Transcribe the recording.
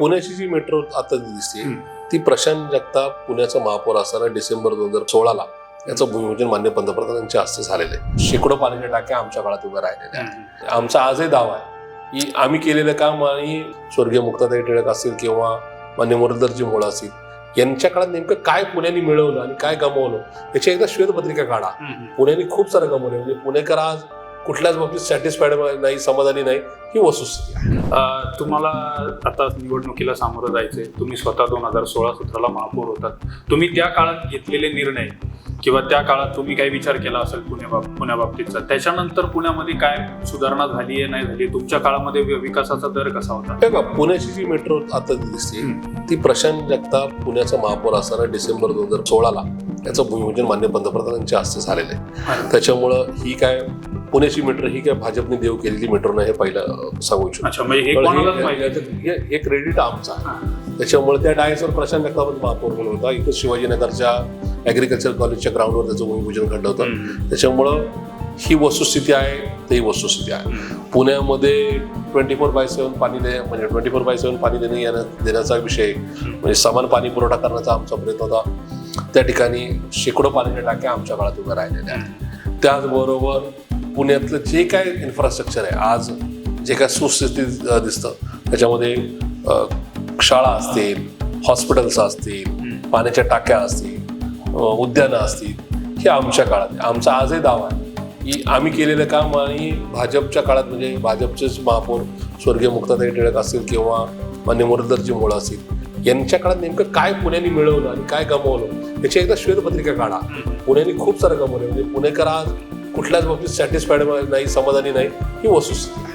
पुण्याची जी मेट्रो आता दिसते. ती प्रशांत जगताप पुण्याचा महापौर असताना डिसेंबर दोन हजार सोळाला याचं भूमिपूजन मान्य पंतप्रधानांच्या हस्ते झालेलं आहे. शेकडो पाण्याच्या टाक्या आमच्या काळात उभ्या राहिलेल्या आहेत. आमचा आजही दावा आहे की आम्ही केलेलं काम आणि स्वर्गीय मुक्ताताई टिळक असतील किंवा मान्य मुरलीधरजी मोळ असतील यांच्या काळात नेमकं काय पुण्याने मिळवलं आणि काय गमावलं याची एकदा श्वेतपत्रिका काढा. पुण्याने खूप सारं गमावलं. म्हणजे पुणेकर आज कुठल्याच बाबतीत सॅटिस्फाईड नाही समाधानी नाही ही वस्तुस्थिती आहे. तुम्हाला आता निवडणुकीला सामोरं जायचंय. तुम्ही स्वतः दोन हजार सोळा सतराला महापौर होतात. तुम्ही त्या काळात घेतलेले निर्णय किंवा त्या काळात तुम्ही काही विचार केला असेल पुण्या पुण्याबाबतीतचा त्याच्यानंतर पुण्यामध्ये काय सुधारणा झाली आहे नाही झाली तुमच्या काळामध्ये विकासाचा दर कसा होता? बघा पुण्याची जी मेट्रो आता दिसते ती प्रशांत जगताप पुण्याचा महापौर असताना डिसेंबर दोन हजार सोळाला याचं भूमिपूजन मान्य पंतप्रधानांच्या हस्ते झालेलं आहे. त्याच्यामुळं ही काय पुण्याची मेट्रो ही काय भाजपने देव केलेली मेट्रो नाही हे पहिलं सांगू इच्छितो. अच्छा म्हणजे हे क्रेडिट आमचा. त्याच्यामुळे त्या डायसवर प्रशांत जगतापच महापौर म्हणून होता. इथं शिवाजीनगरच्या ॲग्रिकल्चर कॉलेजच्या ग्राउंडवर त्याचं भूमिपूजन घडलं होतं. त्याच्यामुळं ही वस्तुस्थिती आहे ते ही वस्तुस्थिती आहे. पुण्यामध्ये ट्वेंटी फोर बाय सेवन पाणी दे म्हणजे ट्वेंटी फोर बाय सेवन पाणी देणे देण्याचा विषय म्हणजे समान पाणी पुरवठा करण्याचा आमचा प्रयत्न होता. त्या ठिकाणी शेकडो पाण्याच्या टाक्या आमच्या काळात उभ्या राहिलेल्या आहेत. त्याचबरोबर पुण्यातलं जे काय इन्फ्रास्ट्रक्चर आहे आज जे काय सुस्थितीत अ, दिसतं त्याच्यामध्ये शाळा असतील हॉस्पिटल्स असतील पाण्याच्या टाक्या असतील उद्यानं असतील हे आमच्या काळात. आमचा आजही दावा आहे की आम्ही केलेलं काम आणि भाजपच्या काळात म्हणजे भाजपचेच महापौर स्वर्गीय मुक्ताताई टिळक असतील किंवा मान्य मुरलीधरजी मोळ असतील यांच्या काळात नेमकं काय पुण्याने मिळवलं आणि काय गमावलं याची एकदा श्वेतपत्रिका काढा. पुण्याने खूप सारं गमावलं. म्हणजे पुणेकर आज कुठल्याच बाबतीत सॅटिस्फाईड नाही समाधानी नाही ही वस्तुस्थिती आहे